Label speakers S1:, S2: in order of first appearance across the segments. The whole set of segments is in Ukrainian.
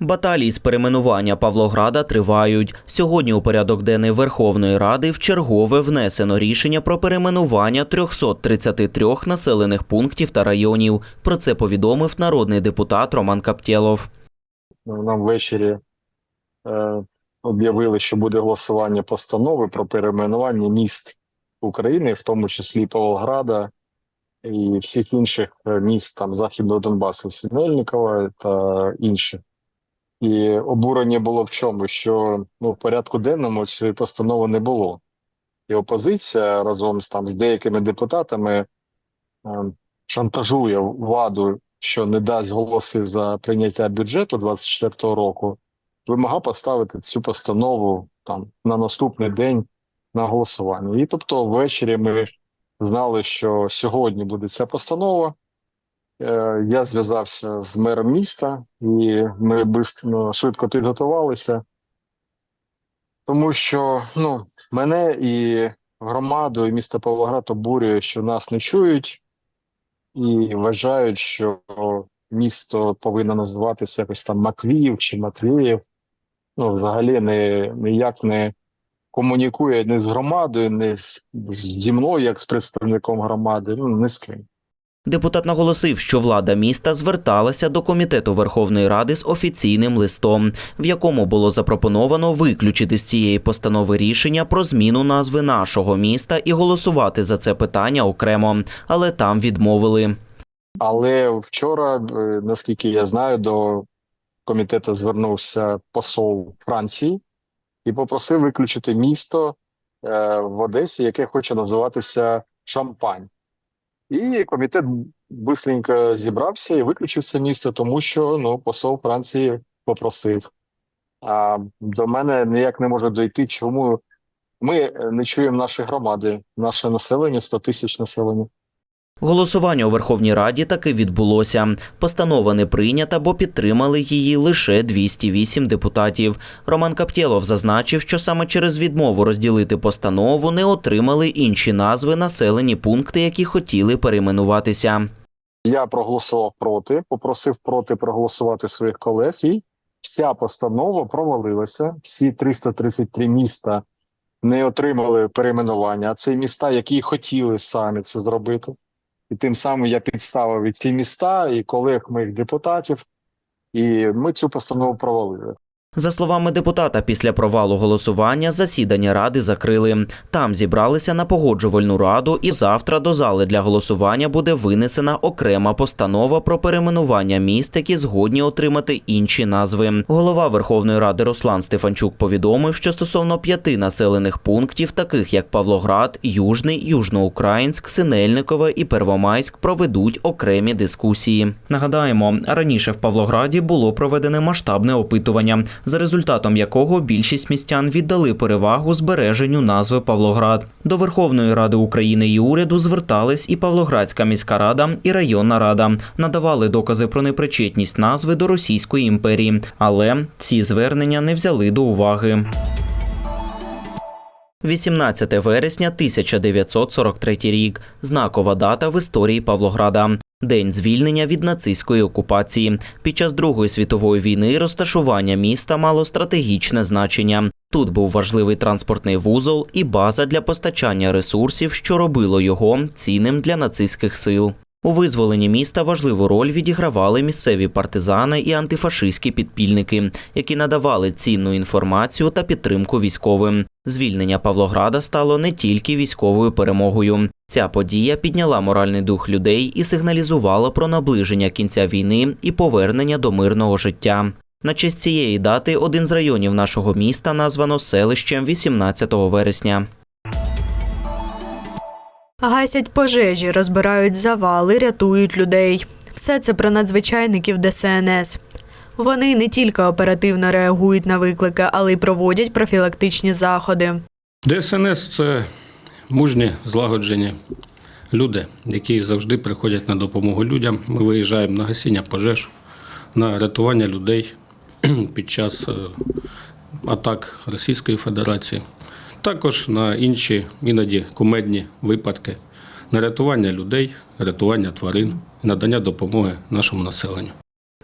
S1: Баталії з перейменування Павлограда тривають. Сьогодні у порядок денний Верховної Ради вчергове внесено рішення про перейменування 333 населених пунктів та районів. Про це повідомив народний депутат Роман Каптєлов.
S2: Ну, Нам ввечері е, об'явили, що буде голосування постанови про перейменування міст України, в тому числі Павлограда і всіх інших е, міст там Західного Донбасу, Синельникова та інших. І обурення було в чому, що ну, в порядку денному цієї постанови не було. І опозиція разом з там з деякими депутатами е, шантажує владу, що не дасть голоси за прийняття бюджету 24-го року, вимагав поставити цю постанову там на наступний день на голосування. І тобто, ввечері ми знали, що сьогодні буде ця постанова. Е, Я зв'язався з мером міста, і ми бис- ну, швидко підготувалися, тому що ну, мене і громаду, і місто Павлоград обурює, що нас не чують, і вважають, що місто повинно називатися якось там Матвіїв чи Матвіїв. Ну, взагалі не, ніяк не комунікує ні з громадою, ні з, зі мною, як з представником громади, ну, ні з ким.
S1: Депутат наголосив, що влада міста зверталася до комітету Верховної Ради з офіційним листом, в якому було запропоновано виключити з цієї постанови рішення про зміну назви нашого міста і голосувати за це питання окремо, але там відмовили.
S2: Але вчора, е, наскільки я знаю, до комітету звернувся посол Франції і попросив виключити місто е, в Одесі, яке хоче називатися Шампань. І комітет бистренько зібрався і виключив це місце, тому що ну, посол Франції попросив. А до мене ніяк не може дойти, чому ми е, не чуємо наші громади, наше населення 100 тисяч населення.
S1: Голосування у Верховній Раді таки відбулося. Постанова не прийнята, бо підтримали її лише 208 депутатів. Роман Каптєлов зазначив, що саме через відмову розділити постанову не отримали інші назви населені пункти, які хотіли перейменуватися.
S2: Я проголосував проти, попросив проти проголосувати своїх колег, і вся постанова провалилася. Всі 333 міста не отримали перейменування, а це міста, які хотіли самі це зробити. І тим самим я підставив і ці міста, і колег моїх депутатів, і ми цю постанову провалили.
S1: За словами депутата, після провалу голосування засідання ради закрили. Там зібралися на погоджувальну раду, і завтра до зали для голосування буде винесена окрема постанова про перейменування міст, які згодні отримати інші назви. Голова Верховної Ради Руслан Стефанчук повідомив, що стосовно п'яти населених пунктів, таких як Павлоград, Южний, Южноукраїнськ, Синельникове і Первомайськ, проведуть окремі дискусії. Нагадаємо, раніше в Павлограді було проведене масштабне опитування за результатом якого більшість містян віддали перевагу збереженню назви Павлоград. До Верховної Ради України і уряду звертались і Павлоградська міська рада, і районна рада, надавали докази про непричетність назви до Російської імперії, але ці звернення не взяли до уваги. 18 вересня 1943 рік. Знакова дата в історії Павлограда. День звільнення від нацистської окупації. Під час Другої світової війни розташування міста мало стратегічне значення. Тут був важливий транспортний вузол і база для постачання ресурсів, що робило його цінним для нацистських сил. У визволенні міста важливу роль відігравали місцеві партизани і антифашистські підпільники, які надавали цінну інформацію та підтримку військовим. Звільнення Павлограда стало не тільки військовою перемогою. Ця подія підняла моральний дух людей і сигналізувала про наближення кінця війни і повернення до мирного життя. На честь цієї дати один з районів нашого міста названо селищем 18 вересня.
S3: Гасять пожежі, розбирають завали, рятують людей. Все це про надзвичайників ДСНС. Вони не тільки оперативно реагують на виклики, але й проводять профілактичні заходи.
S4: ДСНС це мужні, злагоджені люди, які завжди приходять на допомогу людям. Ми виїжджаємо на гасіння пожеж, на рятування людей під час е, атак Російської Федерації, також на інші іноді кумедні випадки, на рятування людей, рятування тварин, надання допомоги нашому населенню.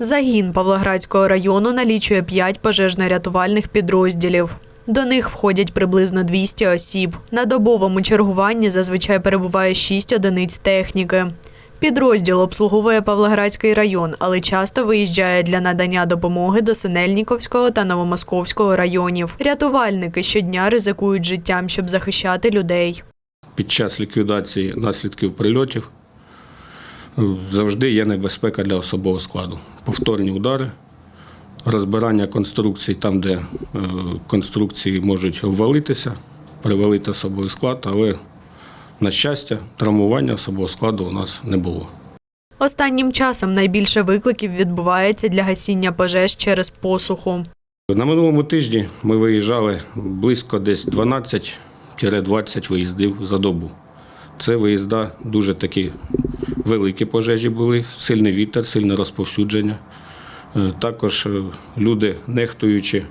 S3: Загін Павлоградського району налічує 5 пожежно-рятувальних підрозділів. До них входять приблизно 200 осіб. На добовому чергуванні зазвичай перебуває 6 одиниць техніки. Підрозділ обслуговує Павлоградський район, але часто виїжджає для надання допомоги до Синельніковського та Новомосковського районів. Рятувальники щодня ризикують життям, щоб захищати людей.
S4: Під час ліквідації наслідків прильотів е, завжди є небезпека для особового складу. Повторні удари, розбирання конструкцій там, де е, конструкції можуть ввалитися, привалити особовий склад, але, на щастя, травмування особового складу у нас не було.
S3: Останнім часом найбільше викликів відбувається для гасіння пожеж через посуху.
S4: На минулому тижні ми виїжджали близько десь 12-20 виїздів за добу. Це виїзда дуже такі великі пожежі були, сильний вітер, сильне розповсюдження. Е, Також е, люди, нехтуючи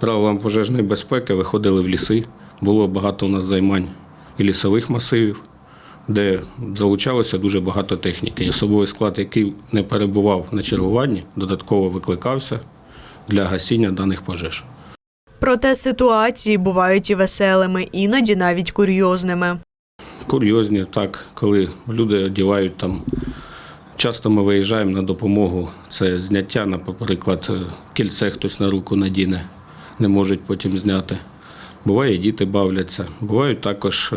S4: правилам пожежної безпеки, виходили в ліси. Було багато у нас займань і лісових масивів, де залучалося дуже багато техніки. І особовий склад, який не перебував на чергуванні, додатково викликався для гасіння даних пожеж.
S3: Проте ситуації бувають і веселими, іноді навіть курйозними.
S4: Курйозні, так, коли люди одягають там. Часто ми виїжджаємо на допомогу. Це зняття, наприклад, кільце хтось на руку надіне, не можуть потім зняти. Буває, і діти бавляться. Бувають також е,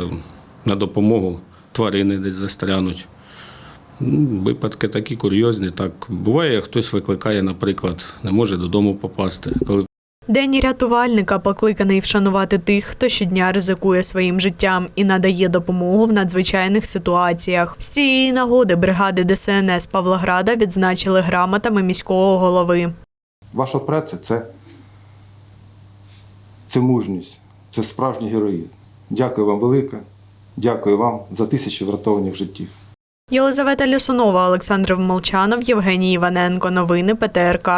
S4: на допомогу тварини десь застрянуть. Ну, Випадки такі курйозні. Так. Буває, хтось викликає, наприклад, не може додому попасти. Коли
S3: День рятувальника покликаний вшанувати тих, хто щодня ризикує своїм життям і надає допомогу в надзвичайних ситуаціях. З цієї нагоди бригади ДСНС Павлограда відзначили грамотами міського голови.
S5: Ваша праця це, це мужність, це справжній героїзм. Дякую вам велике. Дякую вам за тисячі врятованих життів.
S3: Єлизавета Лісунова, Олександр Молчанов, Євгеній Іваненко. Новини ПТРК.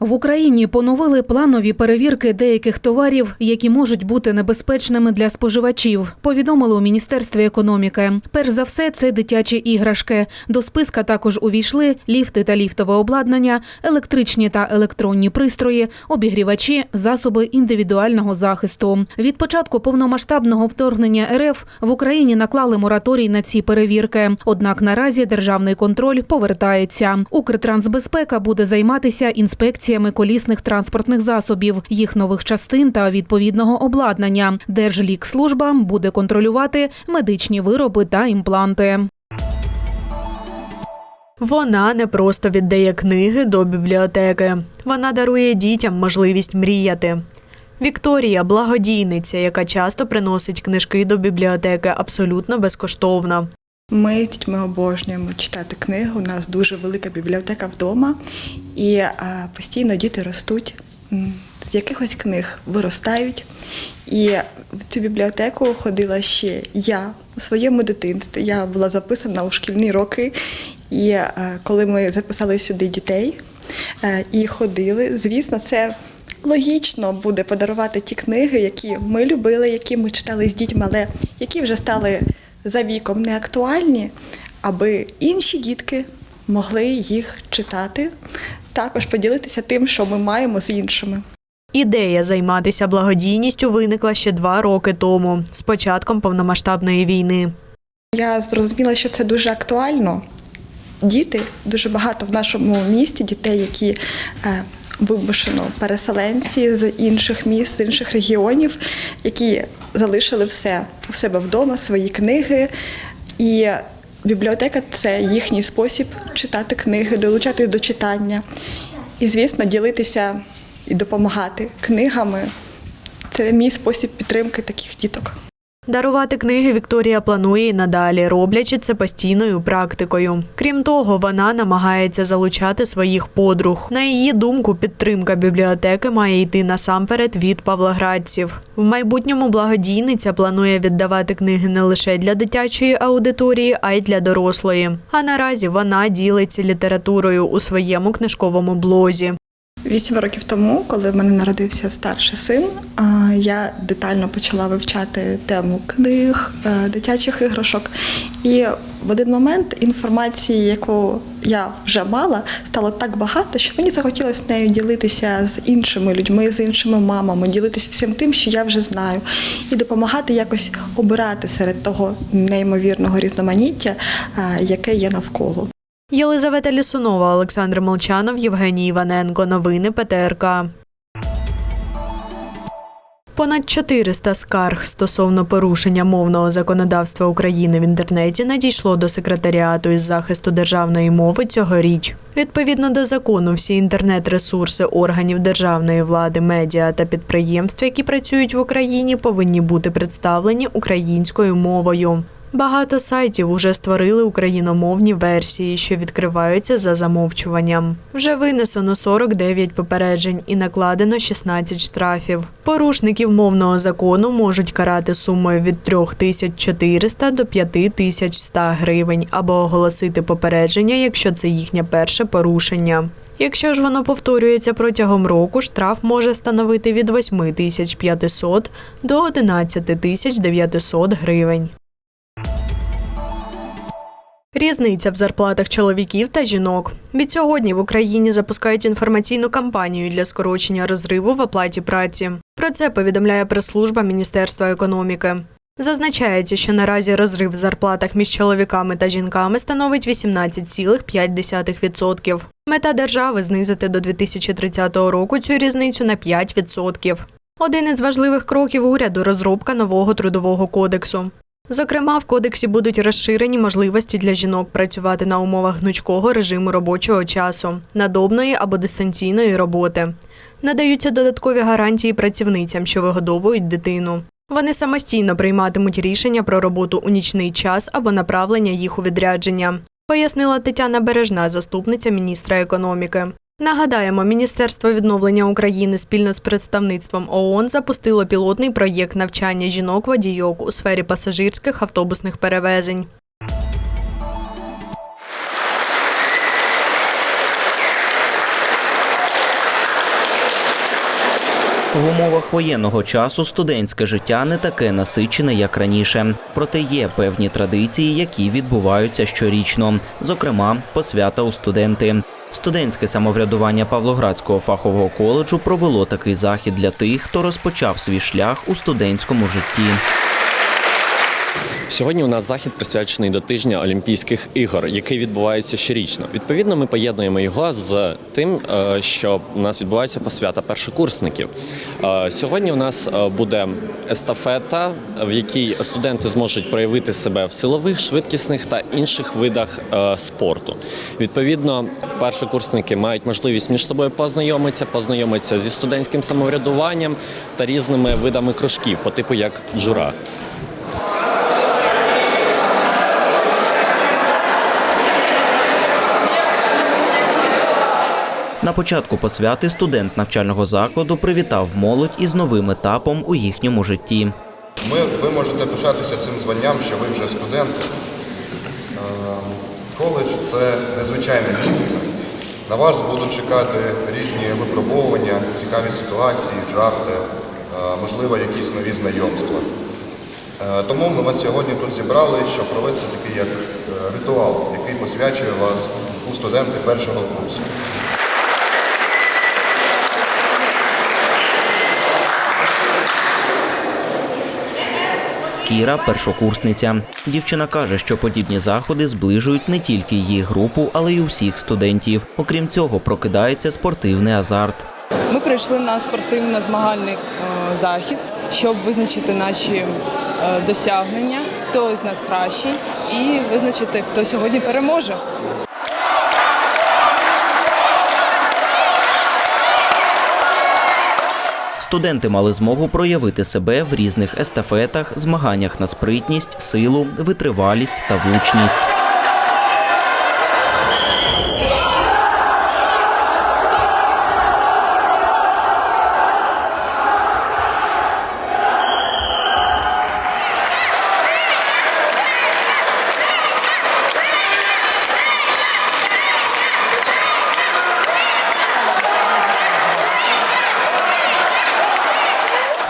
S6: В Україні поновили планові перевірки деяких товарів, які можуть бути небезпечними для споживачів. Повідомили у міністерстві економіки. Перш за все, це дитячі іграшки. До списка також увійшли ліфти та ліфтове обладнання, електричні та електронні пристрої, обігрівачі, засоби індивідуального захисту. Від початку повномасштабного вторгнення РФ в Україні наклали мораторій на ці перевірки. Однак наразі державний контроль повертається. Укртрансбезпека буде займатися інспекціями колісних транспортних засобів, їх нових частин та відповідного обладнання. Держлікслужба буде контролювати медичні вироби та імпланти.
S3: Вона не просто віддає книги до бібліотеки. Вона дарує дітям можливість мріяти. Вікторія благодійниця, яка часто приносить книжки до бібліотеки абсолютно безкоштовно.
S7: Ми з дітьми обожнюємо читати книги. У нас дуже велика бібліотека вдома, і постійно діти ростуть з якихось книг, виростають. І в цю бібліотеку ходила ще я у своєму дитинстві. Я була записана у шкільні роки. І коли ми записали сюди дітей е, і ходили, звісно, це. Логічно буде подарувати ті книги, які ми любили, які ми читали з дітьми, але які вже стали за віком не актуальні, аби інші дітки могли їх читати, також поділитися тим, що ми маємо з іншими.
S3: Ідея займатися благодійністю виникла ще два роки тому, з початком повномасштабної війни.
S7: Я зрозуміла, що це дуже актуально. Діти дуже багато в нашому місті, дітей, які е, вимушено переселенці з інших міст, з інших регіонів, які залишили все у себе вдома, свої книги. І бібліотека це їхній спосіб читати книги, долучатись до читання. І, звісно, ділитися і допомагати книгами. Це мій спосіб підтримки таких діток.
S3: Дарувати книги Вікторія планує і надалі, роблячи це постійною практикою. Крім того, вона намагається залучати своїх подруг. На її думку, підтримка бібліотеки має йти насамперед від павлоградців. В майбутньому благодійниця планує віддавати книги не лише для дитячої аудиторії, а й для дорослої. А наразі вона ділиться літературою у своєму книжковому блозі.
S7: Вісім років тому, коли в мене народився старший син, я детально почала вивчати тему книг, е, дитячих іграшок. І в один момент інформації, яку я вже мала, стало так багато, що мені захотілося нею ділитися з іншими людьми, з іншими мамами, ділитися всім тим, що я вже знаю, і допомагати якось обирати серед того неймовірного різноманіття, е, яке є навколо.
S3: Єлизавета Лісунова, Олександр Молчанов, Євгеній Іваненко. Новини ПТРК. Понад 400 скарг стосовно порушення мовного законодавства України в інтернеті надійшло до секретаріату із захисту державної мови цьогоріч. Відповідно до закону, всі інтернет-ресурси органів державної влади, медіа та підприємств, які працюють в Україні, повинні бути представлені українською мовою. Багато сайтів уже створили україномовні версії, що відкриваються за замовчуванням. Вже винесено 49 попереджень і накладено 16 штрафів. Порушників мовного закону можуть карати сумою від 3400 до 5100 гривень або оголосити попередження, якщо це їхнє перше порушення. Якщо ж воно повторюється протягом року, штраф може становити від 8500 до 11900 гривень. Різниця в зарплатах чоловіків та жінок. Відсьогодні в Україні запускають інформаційну кампанію для скорочення розриву в оплаті праці. Про це повідомляє прес-служба Міністерства економіки. Зазначається, що наразі розрив в зарплатах між чоловіками та жінками становить 18,5%. Мета держави знизити до 2030 року цю різницю на 5%. Один із важливих кроків уряду розробка нового трудового кодексу. Зокрема, в кодексі будуть розширені можливості для жінок працювати на умовах гнучкого режиму робочого часу, надобної або дистанційної роботи. Надаються додаткові гарантії працівницям, що вигодовують дитину. Вони самостійно прийматимуть рішення про роботу у нічний час або направлення їх у відрядження, пояснила Тетяна Бережна, заступниця міністра економіки. Нагадаємо, Міністерство відновлення України спільно з представництвом ООН запустило пілотний проєкт навчання жінок-водійок у сфері пасажирських автобусних перевезень.
S1: В умовах воєнного часу студентське життя не таке насичене, як раніше. Проте є певні традиції, які відбуваються щорічно, зокрема, посвята у студенти. Студентське самоврядування Павлоградського фахового коледжу провело такий захід для тих, хто розпочав свій шлях у студентському житті.
S8: Сьогодні у нас захід присвячений до тижня Олімпійських ігор, який відбувається щорічно. Відповідно, ми поєднуємо його з тим, е, що у нас відбувається посвята першокурсників. Е, Сьогодні у нас е, буде естафета, в якій студенти зможуть проявити себе в силових, швидкісних та інших видах спорту. Відповідно, першокурсники мають можливість між собою познайомитися, познайомитися зі студентським самоврядуванням та різними видами кружків по типу як джура.
S1: На початку посвяти студент навчального закладу привітав молодь із новим етапом у їхньому житті.
S9: Ми, ви можете пишатися цим званням, що ви вже студент. Е, Коледж це незвичайне місце. На вас будуть чекати різні випробовування, цікаві ситуації, жарти, е, можливо, якісь нові знайомства. Е, Тому ми вас сьогодні тут зібрали, щоб провести такий як ритуал, який посвячує вас у студенти першого курсу.
S1: Кіра першокурсниця. Дівчина каже, що подібні заходи зближують не тільки її групу, але й усіх студентів. Окрім цього, прокидається спортивний азарт.
S10: Ми прийшли на спортивно-змагальний е, захід, щоб визначити наші е, досягнення, хто з нас кращий, і визначити, хто сьогодні переможе.
S1: Студенти мали змогу проявити себе в різних естафетах, змаганнях на спритність, силу, витривалість та влучність.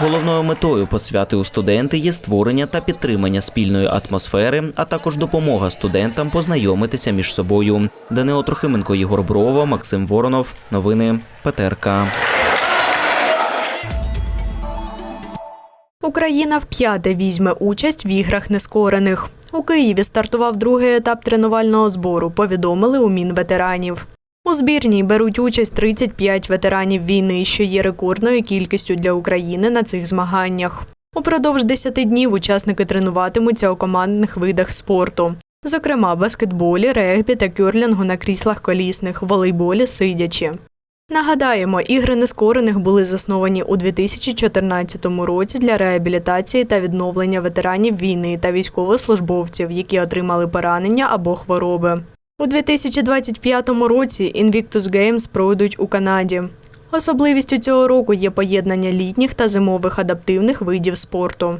S1: Головною метою посвяти у студенти є створення та підтримання спільної атмосфери, а також допомога студентам познайомитися між собою. Данило Трохименко, Ігор Брова, Максим Воронов. Новини ПТРК.
S3: Україна вп'яте візьме участь в іграх нескорених. У Києві стартував другий етап тренувального збору. Повідомили у Мінветеранів. У збірній беруть участь 35 ветеранів війни, що є рекордною кількістю для України на цих змаганнях. Упродовж 10 днів учасники тренуватимуться у командних видах спорту, зокрема баскетболі, регбі та кюрлінгу на кріслах колісних, волейболі сидячи. Нагадаємо, ігри нескорених були засновані у 2014 році для реабілітації та відновлення ветеранів війни та військовослужбовців, які отримали поранення або хвороби. У 2025 році Invictus Games пройдуть у Канаді. Особливістю цього року є поєднання літніх та зимових адаптивних видів спорту.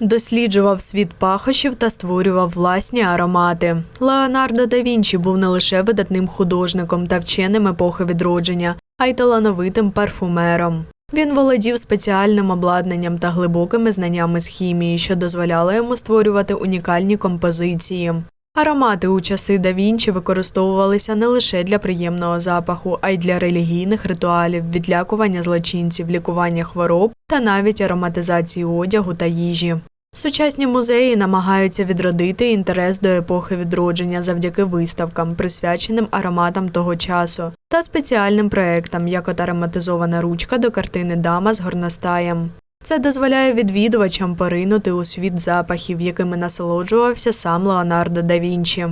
S3: Досліджував світ пахощів та створював власні аромати. Леонардо да Вінчі був не лише видатним художником та вченим епохи відродження, а й талановитим парфумером. Він володів спеціальним обладнанням та глибокими знаннями з хімії, що дозволяло йому створювати унікальні композиції. Аромати у часи да Вінчі використовувалися не лише для приємного запаху, а й для релігійних ритуалів, відлякування злочинців, лікування хвороб та навіть ароматизації одягу та їжі. Сучасні музеї намагаються відродити інтерес до епохи відродження завдяки виставкам, присвяченим ароматам того часу, та спеціальним проектам, як от ароматизована ручка до картини Дама з горностаєм. Це дозволяє відвідувачам поринути у світ запахів, якими насолоджувався сам Леонардо да Вінчі.